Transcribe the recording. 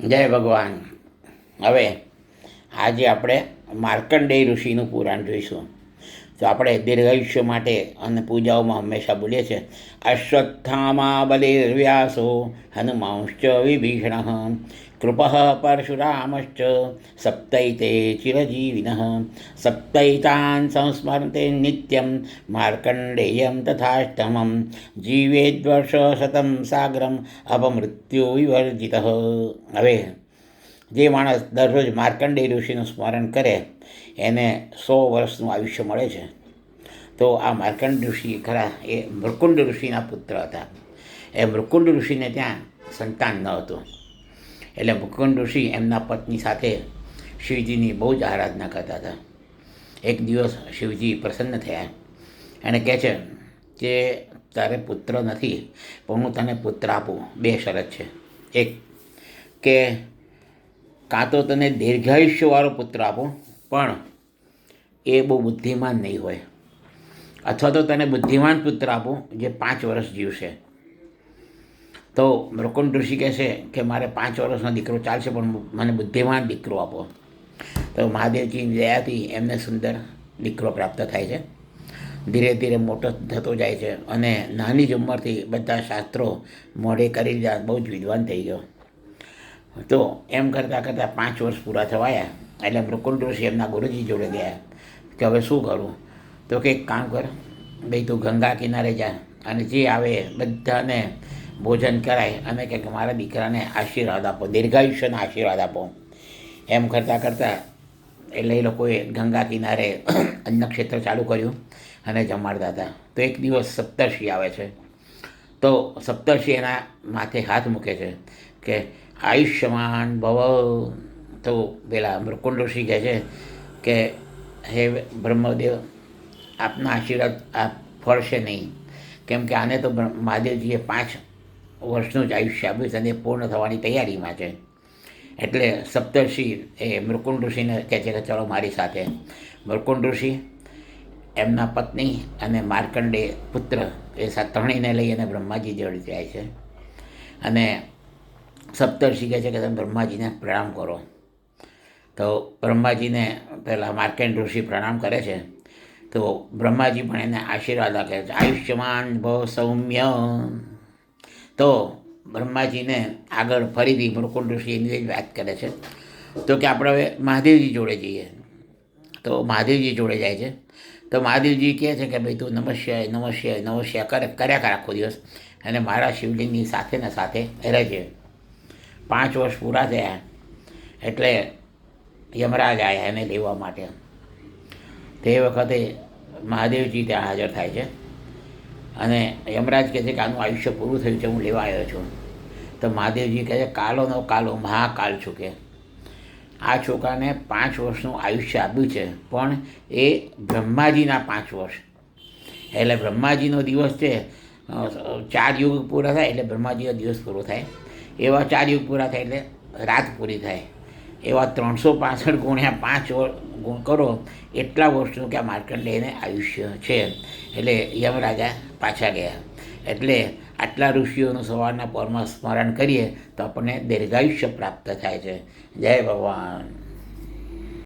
જય ભગવાન. હવે આજે આપણે માર્કંડેય ઋષિનું પુરાણ જોઈશું. તો આપણે દીર્ઘાયુષ્ય માટે અન્ન પૂજાઓમાં હંમેશા બોલીએ છીએ અશ્વત્થામા બલિર્વ્યાસો હનુમાંશ્ચ વિભીષણ, કૃપ પરશુરામશ્ચ સપ્તૈતે ચિરજીવિન સપ્તૈતાન સંસ્મરતે નિત્યમ માર્કંડેયમ તથાષ્ટમમ જીવેદ્વર્ષ શતમ સાગરમ અપમૃત્યુ વિવર્જિત હવે જે માણસ દરરોજ માર્કંડેય ઋષિનું સ્મરણ કરે, એને સો વર્ષનું આયુષ્ય મળે છે. તો આ માર્કંડ ઋષિ ખરા, એ મૃકુંડ ઋષિના પુત્ર હતા. એ મૃકુંડ ઋષિને ત્યાં સંતાન ન હતું. એટલે મૃકુંડ ઋષિ એમના પત્ની સાથે શિવજીની બહુ જ આરાધના કરતા હતા. એક દિવસ શિવજી પ્રસન્ન થયા. એણે કહે છે કે, તારે પુત્ર નથી, પણ હું તને પુત્ર આપું. બે શરત છે. એક કે કાં તો તને દીર્ઘાયુષ્યવાળો પુત્ર આપો, પણ એ બહુ બુદ્ધિમાન નહીં હોય. અથવા તો તને બુદ્ધિમાન પુત્ર આપો જે પાંચ વર્ષ જીવશે. તો મૃકુંડ ઋષિ કહેશે કે મારે પાંચ વર્ષનો દીકરો ચાલશે, પણ મને બુદ્ધિમાન દીકરો આપો. તો મહાદેવજીની દયાથી એમને સુંદર દીકરો પ્રાપ્ત થાય છે. ધીરે ધીરે મોટો થતો જાય છે અને નાની જ ઉંમરથી બધા શાસ્ત્રો મોઢે કરી બહુ જ વિદ્વાન થઈ ગયો. તો એમ કરતાં કરતાં પાંચ વર્ષ પૂરા થવાયા. એટલે પ્રકુલ જોશી એમના ગુરુજી જોડે ગયા. કે હવે શું કરું? તો કે કામ કર. ભાઈ તું ગંગા કિનારે જા અને જે આવે બધાને ભોજન કરાય. અને કે મારા દીકરાને આશીર્વાદ આપો, દીર્ઘાયુષ્યના આશીર્વાદ આપો. એમ કરતાં કરતાં એટલે એ લોકોએ ગંગા કિનારે અન્નક્ષેત્ર ચાલુ કર્યું અને જમાડતા હતા. તો એક દિવસ સપ્તર્ષિ આવે છે. તો સપ્તર્ષિ એના માથે હાથ મૂકે છે કે આયુષ્યમાન ભવ. તો પેલા મૃકુંડ ઋષિ કહે છે કે હે બ્રહ્મદેવ, આપના આશીર્વાદ આપ ફળશે નહીં. કેમ કે આને તો મહાદેવજીએ પાંચ વર્ષનું જ આયુષ્ય આપ્યું છે અને પૂર્ણ થવાની તૈયારીમાં છે. એટલે સપ્તર્ષિ એ મૃકુંડ ઋષિને કહે છે કે ચલો મારી સાથે. મૃકુંડ ઋષિ એમના પત્ની અને માર્કંડે પુત્ર એ ત્રણેયને લઈ અને બ્રહ્માજી જોડે જાય છે. અને સપ્તર્ષિ કહે છે કે તમે બ્રહ્માજીને પ્રણામ કરો. તો બ્રહ્માજીને પહેલાં માર્કેન્ડ ઋષિ પ્રણામ કરે છે. તો બ્રહ્માજી પણ એને આશીર્વાદ આપે છે. આયુષ્યમાન ભવ સૌમ્ય. તો બ્રહ્માજીને આગળ ફરીથી મૃકુંડ ઋષિ એની જ વાત કરે છે. તો કે આપણે હવે મહાદેવજી જોડે જઈએ. તો મહાદેવજી જોડે જાય છે. તો મહાદેવજી કહે છે કે ભાઈ તું નમસ્ય નમસ્ય નમસ્ય કરે, કર્યા કર આખો દિવસ. અને મારા શિવલિંગની સાથે ને સાથે રહેજે. પાંચ વર્ષ પૂરા થયા. એટલે યમરાજ આવ્યા એને લેવા માટે. તે વખતે મહાદેવજી ત્યાં હાજર થાય છે. અને યમરાજ કહે છે કે આનું આયુષ્ય પૂરું થયું છે, હું લેવા આવ્યો છું. તો મહાદેવજી કહે છે કાલોનો કાલો, મહાકાલ છું કે. આ છોકરાને પાંચ વર્ષનું આયુષ્ય આપ્યું છે, પણ એ બ્રહ્માજીના પાંચ વર્ષ. એટલે બ્રહ્માજીનો દિવસ છે ચાર યુગ પૂરા થાય, એટલે બ્રહ્માજીનો દિવસ પૂરો થાય. એવા ચાર યુગ પૂરા થાય એટલે રાત પૂરી થાય. એવા ત્રણસો પાસઠ ગુણ્યા પાંચ ગુણ કરો, એટલા વર્ષનું કે આ માર્કંડેયને આયુષ્ય છે. એટલે યમરાજા પાછા ગયા. એટલે આટલા ઋષિઓનું સવારના પરમાં સ્મરણ કરીએ તો આપણને દીર્ઘાયુષ્ય પ્રાપ્ત થાય છે. જય ભગવાન.